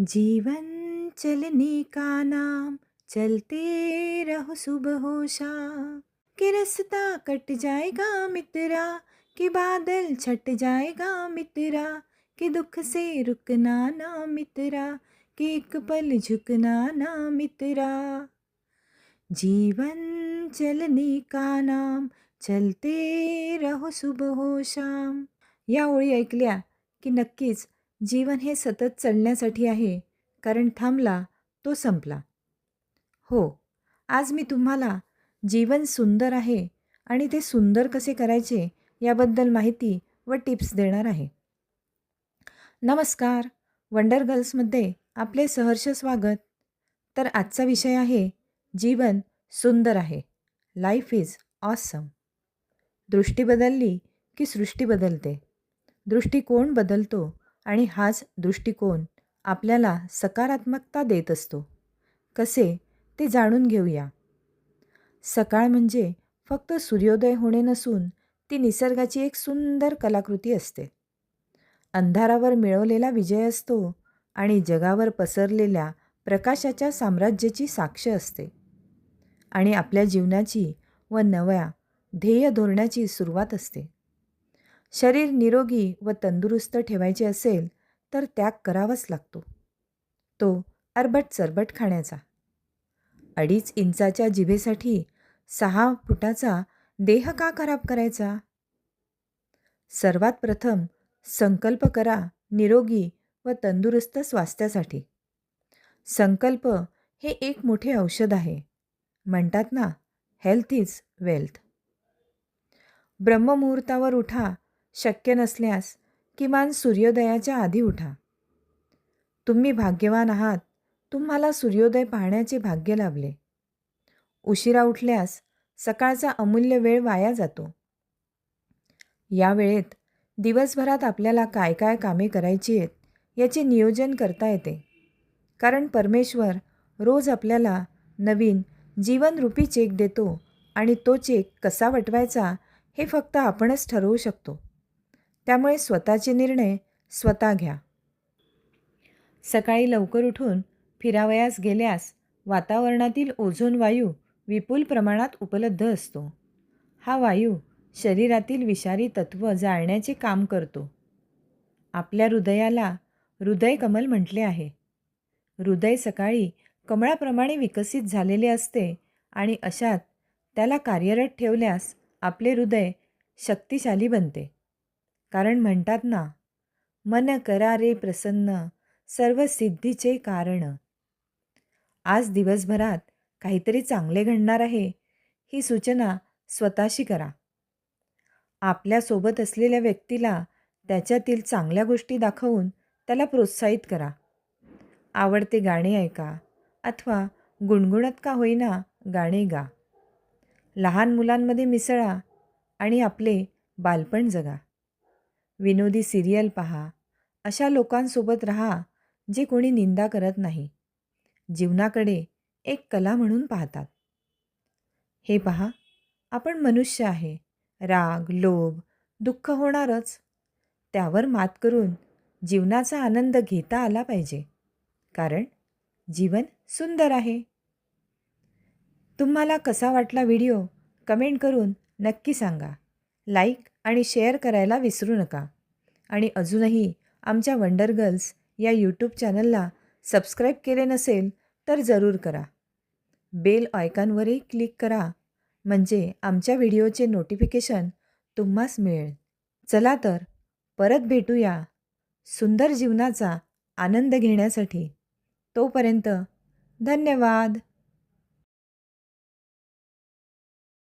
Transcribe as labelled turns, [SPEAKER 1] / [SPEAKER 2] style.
[SPEAKER 1] जीवन चलने का नाम चलते रहो सुबह हो शाम। कि रास्ता कट जाएगा मित्रा, कि बादल छट जाएगा मित्रा, कि दुख से रुकना ना मित्रा, कि एक पल झुकना ना मित्रा। जीवन चलने का नाम चलते रहो सुबह हो शाम। या ओळी ऐकल्या की नक्कीच जीवन हे सतत चढण्यासाठी आहे कारण थांबला तो संपला. हो आज मी तुम्हाला जीवन सुंदर आहे आणि ते सुंदर कसे करायचे याबद्दल माहिती व टिप्स देणार आहे. नमस्कार वंडर गर्ल्समध्ये आपले सहर्ष स्वागत. तर आजचा विषय आहे जीवन सुंदर आहे. लाईफ इज ऑसम दृष्टी बदलली की सृष्टी बदलते. दृष्टिकोन बदलतो आणि हाच दृष्टिकोन आपल्याला सकारात्मकता देत असतो. कसे? ते जाणून घेऊया. सकाळ म्हणजे फक्त सूर्योदय होणे नसून ती निसर्गाची एक सुंदर कलाकृती असते. अंधारावर मिळवलेला विजय असतो आणि जगावर पसरलेल्या प्रकाशाच्या साम्राज्याची साक्ष असते. आणि आपल्या जीवनाची व नव्या ध्येय धोरणाची सुरुवात असते. शरीर निरोगी व तंदुरुस्त ठेवायचे असेल तर त्याग करावाच लागतो. तो अरबट चरबट खाण्याचा. अडीच इंचाच्या जिभेसाठी सहा फुटाचा देह का खराब करायचा? सर्वात प्रथम संकल्प करा निरोगी व तंदुरुस्त स्वास्थ्यासाठी. संकल्प हे एक मोठे औषध आहे. म्हणतात ना हेल्थ इज वेल्थ ब्रह्ममुहूर्तावर उठा शक्य नसल्यास किमान सूर्योदयाच्या आधी उठा. तुम्ही भाग्यवान आहात. तुम्हाला सूर्योदय पाहण्याचे भाग्य लाभले. उशिरा उठल्यास सकाळचा अमूल्य वेळ वाया जातो. या वेळेत दिवसभरात आपल्याला काय काय कामे करायची आहेत याचे नियोजन करता येते. कारण परमेश्वर रोज आपल्याला नवीन जीवनरूपी चेक देतो आणि तो चेक कसा वटवायचा हे फक्त आपणच ठरवू शकतो. त्यामुळे स्वतःचे निर्णय स्वतः घ्या. सकाळी लवकर उठून फिरावयास गेल्यास वातावरणातील ओझोन वायू विपुल प्रमाणात उपलब्ध असतो. हा वायू शरीरातील विषारी तत्त्व जाळण्याचे काम करतो. आपल्या हृदयाला हृदय कमल म्हटले आहे. हृदय सकाळी कमळाप्रमाणे विकसित झालेले असते आणि अशात त्याला कार्यरत ठेवल्यास आपले हृदय शक्तिशाली बनते. कारण म्हणतात ना मन करा रे प्रसन्न सर्व सिद्धीचे कारण. आज दिवसभरात काहीतरी चांगले घडणार आहे ही सूचना स्वतःशी करा. आपल्यासोबत असलेल्या व्यक्तीला त्याच्यातील चांगल्या गोष्टी दाखवून त्याला प्रोत्साहित करा. आवडते गाणे ऐका अथवा गुणगुणत का होईना गाणे गा. लहान मुलांमध्ये मिसळा आणि आपले बालपण जगा. विनोदी सिरियल पहा. अशा लोकांसोबत राहा जे कोणी निंदा करत नाही. जीवनाकडे एक कला म्हणून पाहतात. हे पहा आपण मनुष्य आहे. राग लोभ दुःख होणारच. त्यावर मात करून जीवनाचा आनंद घेता आला पाहिजे. कारण जीवन सुंदर आहे. तुम्हाला कसा वाटला व्हिडिओ? कमेंट करून नक्की सांगा. लाईक आणि शेअर करायला विसरू नका. आणि अजूनही आमच्या वंडर गर्ल्स या यूट्यूब चॅनलला सबस्क्राईब केले नसेल तर जरूर करा. बेल आयकॉनवरही क्लिक करा म्हणजे आमच्या व्हिडिओचे नोटिफिकेशन तुम्हास मिळेल. चला तर परत भेटूया सुंदर जीवनाचा आनंद घेण्यासाठी. तोपर्यंत धन्यवाद.